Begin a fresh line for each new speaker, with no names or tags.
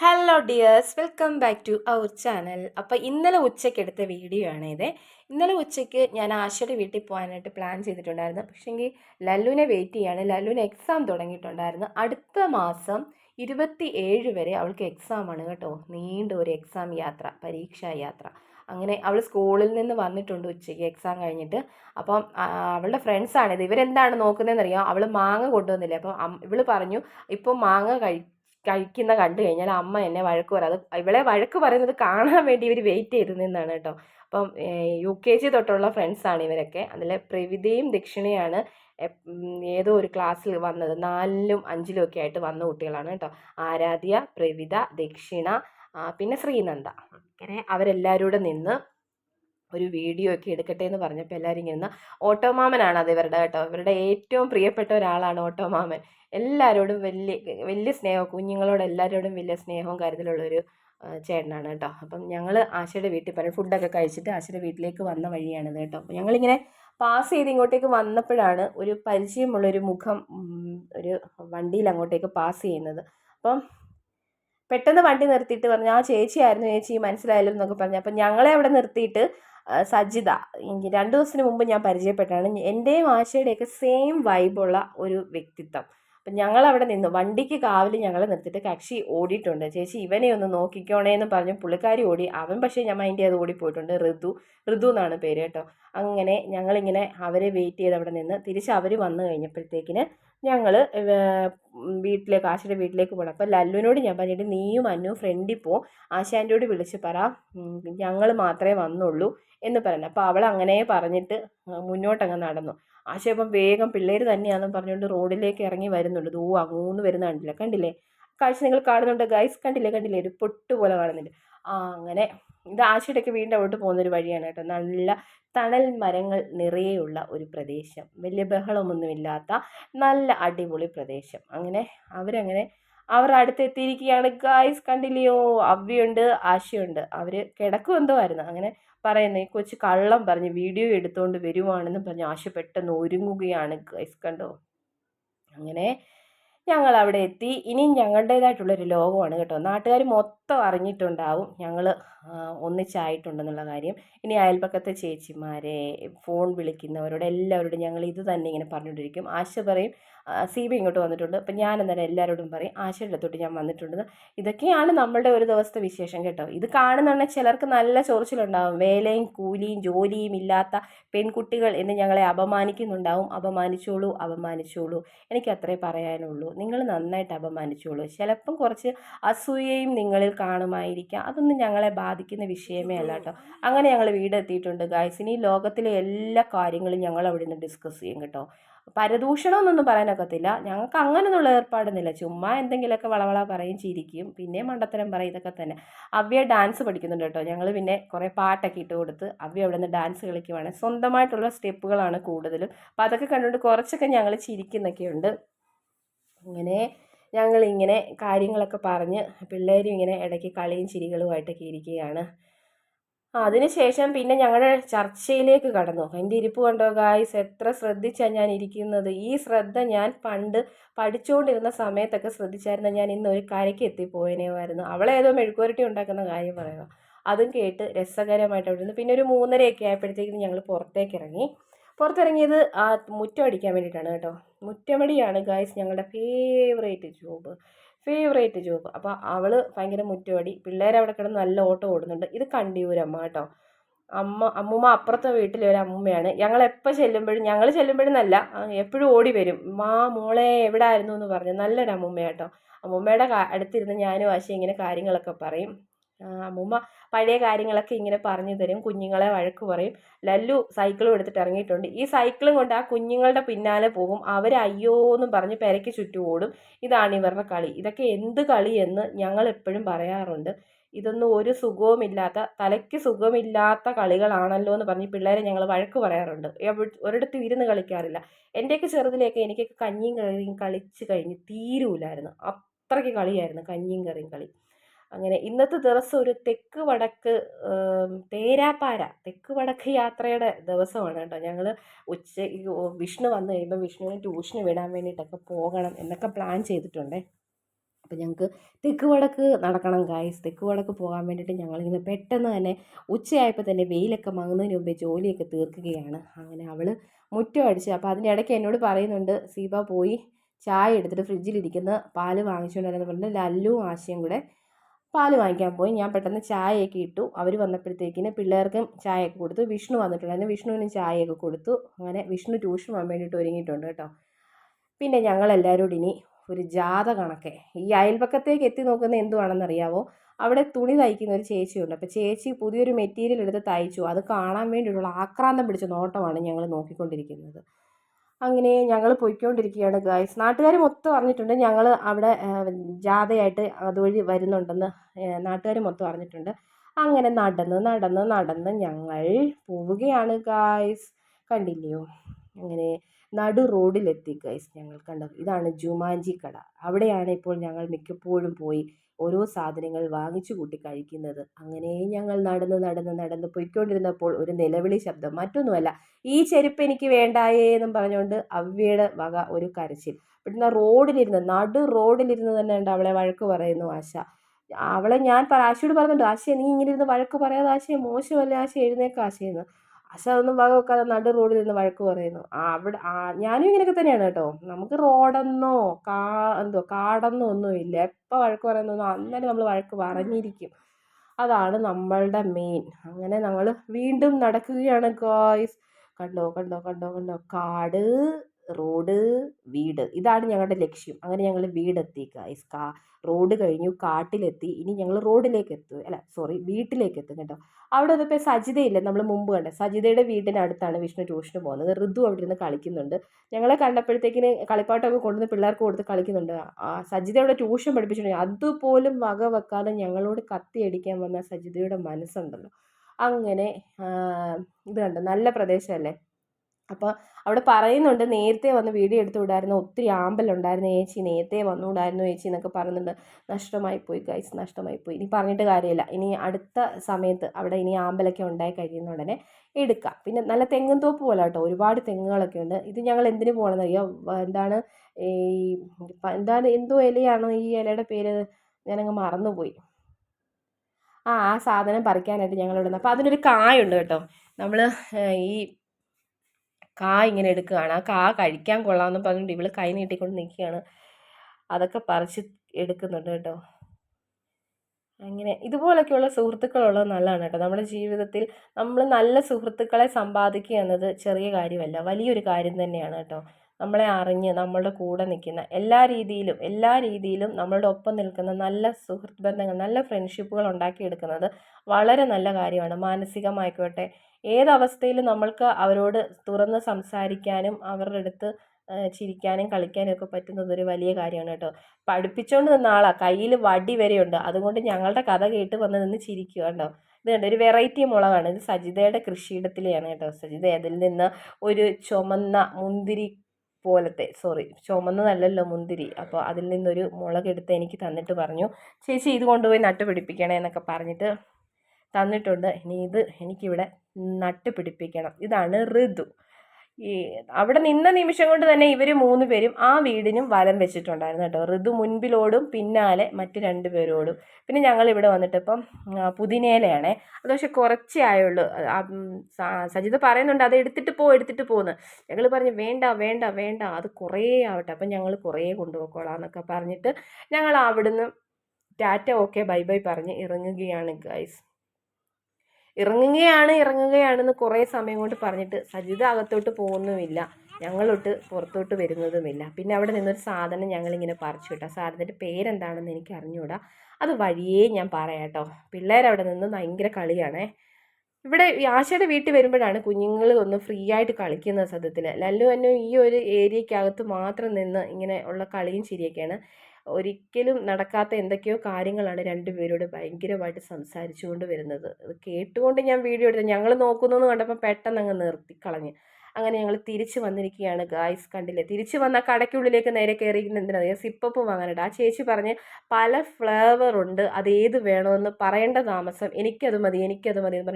Hello dears welcome back to our channel അപ്പോൾ ഇന്നലെ ഉച്ചയ്ക്ക് എടുത്ത വീഡിയോ ആണ് ഇത് ഇന്നലെ ഉച്ചയ്ക്ക് ഞാൻ ആശയുടെ വീട്ടിൽ പോകാനായിട്ട് പ്ലാൻ ചെയ്തിട്ടുണ്ടായിരുന്നു. പക്ഷേങ്കിൽ ലല്ലുവിനെ വെയിറ്റ് ചെയ്യാണ്. ലല്ലുവിന് എക്സാം തുടങ്ങിയിട്ടുണ്ടായിരുന്നു. അടുത്ത മാസം ഇരുപത്തി ഏഴ് വരെ അവൾക്ക് എക്സാം ആണ് കേട്ടോ. നീണ്ട ഒരു എക്സാം യാത്ര പരീക്ഷാ യാത്ര. അങ്ങനെ അവൾ സ്കൂളിൽ നിന്ന് വന്നിട്ടുണ്ട് ഉച്ചയ്ക്ക് എക്സാം കഴിഞ്ഞിട്ട്. അപ്പം അവളുടെ ഫ്രണ്ട്സാണിത് ഇവരെന്താണ് നോക്കുന്നതെന്ന് അറിയാം അവൾ മാങ്ങ കൊണ്ടുവന്നില്ല? അപ്പം ഇവൾ പറഞ്ഞു ഇപ്പം മാങ്ങ കഴി കഴിക്കുന്ന കണ്ടു കഴിഞ്ഞാൽ അമ്മ എന്നെ വഴക്ക് പറയും. അത് ഇവളെ വഴക്ക് പറയുന്നത് കാണാൻ വേണ്ടി ഇവർ വെയിറ്റ് ചെയ്ത് നിന്നാണ് കേട്ടോ. അപ്പം യു കെ ജി തൊട്ടുള്ള ഫ്രണ്ട്സാണ് ഇവരൊക്കെ. അതിൽ പ്രവിതയും ദക്ഷിണയാണ് ഏതോ ഒരു ക്ലാസ്സിൽ വന്നത്. നാലിലും അഞ്ചിലും ഒക്കെ ആയിട്ട് വന്ന കുട്ടികളാണ് കേട്ടോ. ആരാധ്യ പ്രവിത ദക്ഷിണ പിന്നെ ശ്രീനന്ദ. അങ്ങനെ അവരെല്ലാവരും കൂടെ നിന്ന് ഒരു വീഡിയോ ഒക്കെ എടുക്കട്ടെ എന്ന് പറഞ്ഞപ്പോൾ എല്ലാവരും ഇങ്ങനെ ഓട്ടോമാമനാണ് അത് ഇവരുടെ കേട്ടോ. ഇവരുടെ ഏറ്റവും പ്രിയപ്പെട്ട ഒരാളാണ് ഓട്ടോമാമൻ. എല്ലാവരോടും വലിയ വലിയ സ്നേഹവും കുഞ്ഞുങ്ങളോട് എല്ലാവരോടും വലിയ സ്നേഹവും കരുതലുള്ളൊരു ചേട്ടനാണ് കേട്ടോ. അപ്പം ഞങ്ങൾ ആശയുടെ വീട്ടിൽ പറഞ്ഞു ഫുഡൊക്കെ കഴിച്ചിട്ട് ആശയുടെ വീട്ടിലേക്ക് വന്ന വഴിയാണിത് കേട്ടോ. അപ്പം ഞങ്ങളിങ്ങനെ പാസ് ചെയ്ത് ഇങ്ങോട്ടേക്ക് വന്നപ്പോഴാണ് ഒരു പരിചയമുള്ളൊരു മുഖം ഒരു വണ്ടിയിൽ അങ്ങോട്ടേക്ക് പാസ് ചെയ്യുന്നത്. അപ്പം പെട്ടെന്ന് വണ്ടി നിർത്തിയിട്ട് പറഞ്ഞു ആ ചേച്ചിയായിരുന്നു ചേച്ചി മനസ്സിലായല്ലോ എന്നൊക്കെ പറഞ്ഞു. അപ്പം ഞങ്ങളെ അവിടെ നിർത്തിയിട്ട് സജിത രണ്ട് ദിവസത്തിന് മുമ്പ് ഞാൻ പരിചയപ്പെട്ടാണ് എന്റെയും ആശയുടെയൊക്കെ സെയിം വൈബുള്ള ഒരു വ്യക്തിത്വം. അപ്പം ഞങ്ങൾ അവിടെ നിന്നു വണ്ടിക്ക് കാവിൽ ഞങ്ങൾ നിർത്തിയിട്ട് കക്ഷി ഓടിയിട്ടുണ്ട്. ചേച്ചി ഇവനെ ഒന്ന് നോക്കിക്കോണേ എന്ന് പറഞ്ഞു പുള്ളിക്കാരി ഓടി. അവൻ പക്ഷേ ഞാൻ മൈൻഡ് ചെയ്ത് ഓടിപ്പോയിട്ടുണ്ട്. ഋതു ഋതു എന്നാണ് പേര് കേട്ടോ. അങ്ങനെ ഞങ്ങളിങ്ങനെ അവരെ വെയിറ്റ് ചെയ്ത് അവിടെ നിന്ന് തിരിച്ച് അവർ വന്നു കഴിഞ്ഞപ്പോഴത്തേക്കിന് ഞങ്ങൾ വീട്ടിലേക്ക് ആശയുടെ വീട്ടിലേക്ക് പോകണം അപ്പോൾ ലല്ലുവിനോട് ഞാൻ പറഞ്ഞിട്ട് നീയും അന്നും ഫ്രണ്ടിൽ പോ. ആശാന്റെയോട് വിളിച്ച് പറ. ഞങ്ങൾ മാത്രമേ വന്നുള്ളൂ എന്ന് പറഞ്ഞു. അപ്പോൾ അവൾ അങ്ങനെ പറഞ്ഞിട്ട് മുന്നോട്ടങ്ങ് നടന്നു. ആശ ഇപ്പം വേഗം പിള്ളേർ തന്നെയാണെന്ന് പറഞ്ഞുകൊണ്ട് റോഡിലേക്ക് ഇറങ്ങി വരുന്നുണ്ട്. ദൂ അങ്ങൂന്ന് വരുന്ന കണ്ടില്ല? കണ്ടില്ലേ? കാഴ്ച നിങ്ങൾ കാണുന്നുണ്ട്? ഗൈസ് കണ്ടില്ലേ? കണ്ടില്ലേ? ഒരു പൊട്ട് പോലെ കാണുന്നുണ്ട്. അങ്ങനെ. ഇത് ആശയുടെയൊക്കെ വീടിന്റെ അങ്ങോട്ട് പോകുന്നൊരു വഴിയാണ് കേട്ടോ. നല്ല തണൽ മരങ്ങൾ നിറയെയുള്ള ഒരു പ്രദേശം. വലിയ ബഹളമൊന്നുമില്ലാത്ത നല്ല അടിപൊളി പ്രദേശം. അങ്ങനെ അവരങ്ങനെ അവർ അടുത്തെത്തിയിരിക്കുകയാണ്. ഗായ്സ് കണ്ടില്ലയോ? അവ്യുണ്ട് ആശയുണ്ട്. അവർ കിടക്കും എന്തോ ആയിരുന്നു. അങ്ങനെ പറയുന്നത് ഈ കൊച്ചു കള്ളം പറഞ്ഞ് വീഡിയോ എടുത്തുകൊണ്ട് വരുവാണെന്ന് പറഞ്ഞ് ആശ പെട്ടെന്ന് ഒരുങ്ങുകയാണ് ഗൈസ് കണ്ടോ? അങ്ങനെ ഞങ്ങൾ അവിടെ എത്തി. ഇനിയും ഞങ്ങളുടേതായിട്ടുള്ളൊരു ലോകമാണ് കേട്ടോ. നാട്ടുകാർ മൊത്തം അറിഞ്ഞിട്ടുണ്ടാവും ഞങ്ങൾ ഒന്നിച്ചായിട്ടുണ്ടെന്നുള്ള കാര്യം. ഇനി അയൽപക്കത്തെ ചേച്ചിമാരെ ഫോൺ വിളിക്കുന്നവരോട് എല്ലാവരോടും ഞങ്ങൾ ഇത് തന്നെ ഇങ്ങനെ പറഞ്ഞുകൊണ്ടിരിക്കും. ആശ പറയും സീബ ഇങ്ങോട്ട് വന്നിട്ടുണ്ട്. അപ്പം ഞാൻ അന്നേരം എല്ലാവരോടും പറയും ആശയുടെ ഞാൻ വന്നിട്ടുണ്ട് ഇതൊക്കെയാണ് നമ്മളുടെ ഒരു ദിവസത്തെ വിശേഷം കേട്ടോ. ഇത് കാണുന്നുണ്ടെങ്കിൽ ചിലർക്ക് നല്ല ചൊറിച്ചിലുണ്ടാവും. വേലയും കൂലിയും ജോലിയും ഇല്ലാത്ത പെൺകുട്ടികൾ എന്ന് ഞങ്ങളെ അപമാനിക്കുന്നുണ്ടാവും. അപമാനിച്ചോളൂ അപമാനിച്ചോളൂ. എനിക്ക് അത്രേ പറയാനുള്ളൂ. നിങ്ങൾ നന്നായിട്ട് അപമാനിച്ചോളൂ. ചിലപ്പം കുറച്ച് അസൂയയും നിങ്ങളിൽ കാണുമായിരിക്കാം. അതൊന്നും ഞങ്ങളെ ബാധിക്കുന്ന വിഷയമേ അല്ല കേട്ടോ. അങ്ങനെ ഞങ്ങൾ വീടെത്തിയിട്ടുണ്ട് ഗായ്സ്. ഇനി ലോകത്തിലെ എല്ലാ കാര്യങ്ങളും ഞങ്ങൾ അവിടെ നിന്ന് ഡിസ്കസ് ചെയ്യും കേട്ടോ. പരദൂഷണം എന്നൊന്നും പറയാനൊക്കത്തില്ല. ഞങ്ങൾക്ക് അങ്ങനെയൊന്നുള്ള ഏർപ്പാടൊന്നുമില്ല. ചുമ്മാ എന്തെങ്കിലുമൊക്കെ വളവള പറയും ചിരിക്കും പിന്നെ മണ്ടത്തരം പറയും ഇതൊക്കെ തന്നെ. അവ്യ ഡാൻസ് പഠിക്കുന്നുണ്ട് കേട്ടോ. ഞങ്ങൾ പിന്നെ കുറേ പാട്ടൊക്കെ ഇട്ട് കൊടുത്ത് അവ്യ അവിടെ നിന്ന് ഡാൻസ് കളിക്കുവാണ്. സ്വന്തമായിട്ടുള്ള സ്റ്റെപ്പുകളാണ് കൂടുതലും. അപ്പോൾ അതൊക്കെ കണ്ടുകൊണ്ട് കുറച്ചൊക്കെ ഞങ്ങൾ ചിരിക്കുന്നൊക്കെയുണ്ട്. അങ്ങനെ ഞങ്ങളിങ്ങനെ കാര്യങ്ങളൊക്കെ പറഞ്ഞ് പിള്ളേരും ഇങ്ങനെ ഇടയ്ക്ക് കളിയും ചിരികളുമായിട്ടൊക്കെ ഇരിക്കുകയാണ്. അതിനുശേഷം പിന്നെ ഞങ്ങളുടെ ചർച്ചയിലേക്ക് കടന്നു. എന്റെ ഇരിപ്പ് കണ്ടോ ഗായ്സ് എത്ര ശ്രദ്ധിച്ചാണ് ഞാൻ ഇരിക്കുന്നത്? ഈ ശ്രദ്ധ ഞാൻ പണ്ട് പഠിച്ചുകൊണ്ടിരുന്ന സമയത്തൊക്കെ ശ്രദ്ധിച്ചായിരുന്നു ഞാൻ ഇന്ന് ഒരു കരയ്ക്ക് എത്തിപ്പോയനേമായിരുന്നു അവളേതോ മെഴുക്കുവരട്ടി ഉണ്ടാക്കുന്ന കാര്യം പറയുക. അതും കേട്ട് രസകരമായിട്ട് അവിടെ നിന്ന് പിന്നെ ഒരു മൂന്നരയൊക്കെ ആയപ്പോഴത്തേക്കും ഞങ്ങൾ പുറത്തേക്ക് ഇറങ്ങി പുറത്തിറങ്ങിയത് ആ മുറ്റം അടിക്കാൻ വേണ്ടിയിട്ടാണ് കേട്ടോ. മുറ്റമടിയാണ് ഗായ്സ് ഞങ്ങളുടെ ഫേവറേറ്റ് ജോബ് ഫേവറേറ്റ് ജോബ് അപ്പോൾ അവൾ ഭയങ്കര മുറ്റുപടി പിള്ളേർ അവിടെ കിടന്ന് നല്ല ഓട്ടം ഓടുന്നുണ്ട്. ഇത് കണ്ടിയൂരമ്മ കേട്ടോ. അമ്മ അമ്മൂമ്മ അപ്പുറത്തെ വീട്ടിലെ ഒരു അമ്മൂമ്മയാണ്. ഞങ്ങൾ എപ്പോൾ ചെല്ലുമ്പോഴും ഞങ്ങൾ ചെല്ലുമ്പോഴെന്നല്ല എപ്പോഴും ഓടി വരും. മാ മോളെ എവിടെ ആയിരുന്നു എന്ന് പറഞ്ഞു. നല്ലൊരു അമ്മൂമ്മ കേട്ടോ. അമ്മൂമ്മയുടെ അടുത്തിരുന്ന് ഞാനും ആശയും ഇങ്ങനെ കാര്യങ്ങളൊക്കെ പറയും. അമ്മൂമ്മ പഴയ കാര്യങ്ങളൊക്കെ ഇങ്ങനെ പറഞ്ഞു തരും. കുഞ്ഞുങ്ങളെ വഴക്ക് പറയും. ലല്ലു സൈക്കിളും എടുത്തിട്ട് ഇറങ്ങിയിട്ടുണ്ട്. ഈ സൈക്കിളും കൊണ്ട് ആ കുഞ്ഞുങ്ങളുടെ പിന്നാലെ പോകും. അവർ അയ്യോ എന്നും പറഞ്ഞ് പെരയ്ക്ക് ചുറ്റും ഓടും. ഇതാണ് ഇവരുടെ കളി. ഇതൊക്കെ എന്ത് കളി എന്ന് ഞങ്ങൾ എപ്പോഴും പറയാറുണ്ട്. ഇതൊന്നും ഒരു സുഖവുമില്ലാത്ത തലയ്ക്ക് സുഖമില്ലാത്ത കളികളാണല്ലോ എന്ന് പറഞ്ഞ് പിള്ളേരെ ഞങ്ങൾ വഴക്ക് പറയാറുണ്ട്. ഒരിടത്ത് ഇരുന്ന് കളിക്കാറില്ല. എന്റെയൊക്കെ ചെറുതിലേക്ക് എനിക്കൊക്കെ കഞ്ഞിയും കറിയും കളിച്ച് കഴിഞ്ഞ് തീരൂലായിരുന്നു. അത്രയ്ക്ക് കളിയായിരുന്നു. കഞ്ഞിയും കറിയും കളി. അങ്ങനെ ഇന്നത്തെ ദിവസം ഒരു തെക്ക് വടക്ക് തേരാപ്പാര തെക്ക് വടക്ക് യാത്രയുടെ ദിവസമാണ് കേട്ടോ. ഞങ്ങൾ ഉച്ച വിഷ്ണു വന്നു കഴിയുമ്പോൾ വിഷ്ണുവിന് ട്യൂഷന് വിടാൻ വേണ്ടിയിട്ടൊക്കെ പോകണം എന്നൊക്കെ പ്ലാൻ ചെയ്തിട്ടുണ്ടേ. അപ്പോൾ ഞങ്ങൾക്ക് തെക്ക് വടക്ക് നടക്കണം ഗായ്സ് തെക്ക് വടക്ക് പോകാൻ വേണ്ടിയിട്ട് ഞങ്ങളിങ്ങനെ പെട്ടെന്ന് തന്നെ ഉച്ചയായപ്പോൾ തന്നെ വെയിലൊക്കെ മങ്ങുന്നതിന് മുമ്പേ ജോലിയൊക്കെ തീർക്കുകയാണ്. അങ്ങനെ അവൾ മുറ്റം അടിച്ച് അപ്പോൾ അതിന്റെ ഇടയ്ക്ക് എന്നോട് പറയുന്നുണ്ട് സീബ പോയി ചായ എടുത്തിട്ട് ഫ്രിഡ്ജിലിരിക്കുന്ന പാൽ വാങ്ങിച്ചുകൊണ്ടിരുന്ന പറഞ്ഞിട്ട് ലല്ലുവും ആശയും കൂടെ പാൽ വാങ്ങിക്കാൻ പോയി. ഞാൻ പെട്ടെന്ന് ചായയൊക്കെ ഇട്ടു. അവർ വന്നപ്പോഴത്തേക്കിന് പിള്ളേർക്കും ചായയൊക്കെ കൊടുത്തു. വിഷ്ണു വന്നിട്ടുണ്ടായിരുന്നു. വിഷ്ണുവിനും ചായയൊക്കെ കൊടുത്തു. അങ്ങനെ വിഷ്ണു ട്യൂഷൻ പോകാൻ വേണ്ടിയിട്ട് ഒരുങ്ങിയിട്ടുണ്ട് കേട്ടോ. പിന്നെ ഞങ്ങളെല്ലാവരും ഇനി ഒരു ജാഥ കണക്കെ. ഈ അയൽപക്കത്തേക്ക് എത്തി നോക്കുന്ന എന്തുവാണെന്നറിയാവോ? അവിടെ തുണി തയ്ക്കുന്ന ഒരു ചേച്ചിയുണ്ട്. അപ്പോൾ ചേച്ചി പുതിയൊരു മെറ്റീരിയൽ എടുത്ത് തയ്ച്ചു. അത് കാണാൻ വേണ്ടിയിട്ടുള്ള ആക്രാന്തം പിടിച്ച നോട്ടമാണ് ഞങ്ങൾ നോക്കിക്കൊണ്ടിരിക്കുന്നത്. അങ്ങനെ ഞങ്ങൾ പോയിക്കൊണ്ടിരിക്കുകയാണ് ഗായ്സ് നാട്ടുകാർ മൊത്തം അറിഞ്ഞിട്ടുണ്ട്. ഞങ്ങൾ അവിടെ ജാഥയായിട്ട് അതുവഴി വരുന്നുണ്ടെന്ന് നാട്ടുകാർ മൊത്തം അറിഞ്ഞിട്ടുണ്ട്. അങ്ങനെ നടന്ന് നടന്ന് നടന്ന് ഞങ്ങൾ പോവുകയാണ് ഗായ്സ് കണ്ടില്ലയോ അങ്ങനെ നടു റോഡിലെത്തി ഗൈസ് ഞങ്ങൾ കണ്ടത്. ഇതാണ് ജുമാഞ്ചി കട. അവിടെയാണ് ഇപ്പോൾ ഞങ്ങൾ മിക്കപ്പോഴും പോയി ഓരോ സാധനങ്ങൾ വാങ്ങിച്ചു കൂട്ടി കഴിക്കുന്നത്. അങ്ങനെ ഞങ്ങൾ നടന്ന് നടന്ന് നടന്ന് പോയിക്കൊണ്ടിരുന്നപ്പോൾ ഒരു നിലവിളി ശബ്ദം മറ്റൊന്നുമല്ല ഈ ചെരുപ്പ് എനിക്ക് വേണ്ടായേ എന്നും പറഞ്ഞുകൊണ്ട് അവ്യയുടെ വക ഒരു കരച്ചിൽ. ഇവിടുന്ന് റോഡിലിരുന്ന് നടു റോഡിലിരുന്ന് തന്നെ ഉണ്ട് അവളെ വഴക്ക് പറയുന്നു ആശ അവളെ ഞാൻ ആശയോട് പറഞ്ഞിട്ടുണ്ട് ആശയ നീ ഇങ്ങനെ ഇരുന്ന് വഴക്ക് പറയാതെ ആശയ മോശമല്ല ആശയ എഴുന്നേക്ക് ആശ അതൊന്നും വക വെക്കാതെ നടു റോഡിൽ നിന്ന് വഴക്ക് പറയുന്നു. അവിടെ ഞാനും ഇങ്ങനെയൊക്കെ തന്നെയാണ് കേട്ടോ. നമുക്ക് റോഡെന്നോ കാ എന്തോ കാടെന്നോ ഒന്നുമില്ല എപ്പോൾ വഴക്ക് പറയുന്നോ അന്നേരം നമ്മൾ വഴക്ക് പറഞ്ഞിരിക്കും. അതാണ് നമ്മളുടെ മെയിൻ അങ്ങനെ നമ്മൾ വീണ്ടും നടക്കുകയാണ് ഗോയ്സ് കണ്ടോ കണ്ടോ കണ്ടോ കണ്ടോ. കാട് റോഡ് വീട്. ഇതാണ് ഞങ്ങളുടെ ലക്ഷ്യം. അങ്ങനെ ഞങ്ങൾ വീടെത്തി ഗൈസ് കാ റോഡ് കഴിഞ്ഞു കാട്ടിലെത്തി. ഇനി ഞങ്ങൾ റോഡിലേക്ക് എത്തും അല്ല സോറി വീട്ടിലേക്ക് എത്തും കേട്ടോ. അവിടെ വന്നപ്പോൾ സജിതയില്ല? നമ്മൾ മുമ്പ് കണ്ടത് സജിതയുടെ വീടിനടുത്താണ് വിഷ്ണു ട്യൂഷന് പോകുന്നത്. ഋതു അവിടെ ഇരുന്ന് കളിക്കുന്നുണ്ട്. ഞങ്ങളെ കണ്ടപ്പോഴത്തേക്കിന് കളിപ്പാട്ടൊക്കെ കൊണ്ടുവന്ന് പിള്ളേർക്ക് കൊടുത്ത് കളിക്കുന്നുണ്ട്. സജിത അവിടെ ട്യൂഷൻ പഠിപ്പിച്ചിട്ടുണ്ട്. അതുപോലും വക വെക്കാതെ ഞങ്ങളോട് കത്തി കത്തിയടിക്കാൻ വന്ന സജിതയുടെ മനസ്സുണ്ടല്ലോ. അങ്ങനെ ഇത് കണ്ടോ? നല്ല പ്രദേശമല്ലേ? അപ്പോൾ അവിടെ പറയുന്നുണ്ട് നേരത്തെ വന്ന് വീഡിയോ എടുത്തു വിടായിരുന്നു. ഒത്തിരി ആമ്പലുണ്ടായിരുന്നു. ചേച്ചി നേരത്തെ വന്നുകൂടായിരുന്നു ചേച്ചി എന്നൊക്കെ പറയുന്നുണ്ട്. നഷ്ടമായി പോയി ഗൈസ് നഷ്ടമായി പോയി. ഇനി പറഞ്ഞിട്ട് കാര്യമില്ല. ഇനി അടുത്ത സമയത്ത് അവിടെ ഇനി ആമ്പലൊക്കെ ഉണ്ടായി കഴിയുന്ന ഉടനെ എടുക്കാം. പിന്നെ നല്ല തെങ്ങും തോപ്പ് പോലെ കേട്ടോ. ഒരുപാട് തെങ്ങുകളൊക്കെ ഉണ്ട്. ഇത് ഞങ്ങൾ എന്തിനു പോകണമെന്നറിയോ എന്താണ് ഈ എന്താണ് എന്തോ ഇലയാണോ ഈ ഇലയുടെ പേര്? ഞാനങ്ങ് മറന്നുപോയി. ആ ആ സാധനം പറിക്കാനായിട്ട് ഞങ്ങൾ ഇടുന്നത് അപ്പോൾ അതിനൊരു കായുണ്ട് കേട്ടോ. നമ്മൾ ഈ കാ ഇങ്ങനെ എടുക്കുകയാണ്. ആ കാ കഴിക്കാൻ കൊള്ളാമെന്ന് പറഞ്ഞിട്ട് ഇവൾ കൈ നീട്ടിക്കൊണ്ട് നിൽക്കുകയാണ്. അതൊക്കെ പറിച്ച് എടുക്കുന്നുണ്ട് കേട്ടോ. അങ്ങനെ ഇതുപോലൊക്കെയുള്ള സുഹൃത്തുക്കളുള്ളത് നല്ലതാണ് കേട്ടോ. നമ്മുടെ ജീവിതത്തിൽ നമ്മൾ നല്ല സുഹൃത്തുക്കളെ സമ്പാദിക്കുക എന്നത് ചെറിയ കാര്യമല്ല. വലിയൊരു കാര്യം തന്നെയാണ് കേട്ടോ. നമ്മളെ അറിഞ്ഞ് നമ്മളുടെ കൂടെ നിൽക്കുന്ന എല്ലാ രീതിയിലും എല്ലാ രീതിയിലും നമ്മളുടെ ഒപ്പം നിൽക്കുന്ന നല്ല സുഹൃത്ത് ബന്ധങ്ങൾ നല്ല ഫ്രണ്ട്ഷിപ്പുകൾ ഉണ്ടാക്കിയെടുക്കുന്നത് വളരെ നല്ല കാര്യമാണ്. മാനസികമായിക്കോട്ടെ ഏതവസ്ഥയിലും നമ്മൾക്ക് അവരോട് തുറന്ന് സംസാരിക്കാനും അവരുടെ അടുത്ത് ചിരിക്കാനും കളിക്കാനും ഒക്കെ പറ്റുന്നത് ഒരു വലിയ കാര്യമാണ് കേട്ടോ. പഠിപ്പിച്ചുകൊണ്ട് നിന്ന ആളാണ് കയ്യിൽ വടി വരെയുണ്ട്. അതുകൊണ്ട് ഞങ്ങളുടെ കഥ കേട്ട് വന്ന് നിന്ന് ചിരിക്കുക കേട്ടോ. ഇത് കണ്ടോ ഒരു വെറൈറ്റി മുളകാണ്. ഇത് സജിതയുടെ കൃഷിയിടത്തിലെയാണ് കേട്ടോ. സജിത അതിൽ നിന്ന് ഒരു ചുമന്ന മുന്തിരി പോലത്തെ സോറി ചുമന്നതല്ലല്ലോ മുന്തിരി. അപ്പോൾ അതിൽ നിന്നൊരു മുളകെടുത്ത് എനിക്ക് തന്നിട്ട് പറഞ്ഞു ചേച്ചി ഇത് കൊണ്ടുപോയി നട്ട് പിടിപ്പിക്കണേ എന്നൊക്കെ പറഞ്ഞിട്ട് തന്നിട്ടുണ്ട്. ഇനി ഇത് എനിക്കിവിടെ നട്ട് പിടിപ്പിക്കണം. ഇതാണ് ഋതു. ഈ അവിടെ നിന്ന നിമിഷം കൊണ്ട് തന്നെ ഇവർ മൂന്ന് പേരും ആ വീടിനും വലം വെച്ചിട്ടുണ്ടായിരുന്നു കേട്ടോ. ഋതു മുൻപിലോടും പിന്നാലെ മറ്റു രണ്ട് പേരോടും. പിന്നെ ഞങ്ങൾ ഇവിടെ വന്നിട്ട് ഇപ്പം പുതിനേലയാണേ. അത് പക്ഷെ കുറച്ചേ ആയുള്ളൂ. സജിത പറയുന്നുണ്ട് അത് എടുത്തിട്ട് പോ എടുത്തിട്ട് പോന്ന്. ഞങ്ങൾ പറഞ്ഞു വേണ്ട വേണ്ട വേണ്ട അത് കുറേ ആവട്ടെ. അപ്പം ഞങ്ങൾ കുറേ കൊണ്ടുപോയിക്കോളാം എന്നൊക്കെ പറഞ്ഞിട്ട് ഞങ്ങൾ അവിടുന്ന് ടാറ്റ ഓക്കെ ബൈ ബൈ പറഞ്ഞ് ഇറങ്ങുകയാണ് ഗൈസ്. ഇറങ്ങുകയാണ് ഇറങ്ങുകയാണെന്ന് കുറേ സമയം കൊണ്ട് പറഞ്ഞിട്ട് സജിത അകത്തോട്ട് പോകുന്നുമില്ല. ഞങ്ങളോട്ട് പുറത്തോട്ട് വരുന്നതുമില്ല. പിന്നെ അവിടെ നിന്നൊരു സാധനം ഞങ്ങളിങ്ങനെ പറിച്ചു കേട്ടോ. സാധനത്തിന്റെ പേരെന്താണെന്ന് എനിക്ക് അറിഞ്ഞുകൂടാ അത് വഴിയേ ഞാൻ പറയാട്ടോ പിള്ളേരവിടെ നിന്ന് ഭയങ്കര കളിയാണേ. ഇവിടെ ആശയുടെ വീട്ടിൽ വരുമ്പോഴാണ് കുഞ്ഞുങ്ങൾ ഒന്ന് ഫ്രീ ആയിട്ട് കളിക്കുന്നത് സത്യത്തിൽ. ലല്ലു അന്നു ഈ ഒരു ഏരിയക്കകത്ത് മാത്രം നിന്ന് ഇങ്ങനെ ഉള്ള കളിയും ചിരിയൊക്കെയാണ് ഒരിക്കലും നടക്കാത്ത എന്തൊക്കെയോ കാര്യങ്ങളാണ് രണ്ടുപേരോട് ഭയങ്കരമായിട്ട് സംസാരിച്ചുകൊണ്ട് വരുന്നത്. അത് കേട്ടുകൊണ്ട് ഞാൻ വീഡിയോ എടുത്തു ഞങ്ങൾ നോക്കുന്നു കണ്ടപ്പോൾ പെട്ടെന്ന് അങ്ങ് നിർത്തിക്കളഞ്ഞ് അങ്ങനെ ഞങ്ങൾ തിരിച്ചു വന്നിരിക്കുകയാണ്. ഗായ്സ് കണ്ടില്ലേ? തിരിച്ചു വന്ന കടയ്ക്കുള്ളിലേക്ക് നേരെ കയറിയിരിക്കുന്ന എന്തിനാണ് സിപ്പപ്പ് വാങ്ങാനായിട്ട്. ആ ചേച്ചി പറഞ്ഞ് പല ഫ്ലേവർ ഉണ്ട്. അത് ഏത് വേണമെന്ന് പറയേണ്ട താമസം എനിക്കത് മതി എനിക്കത് മതി എന്ന്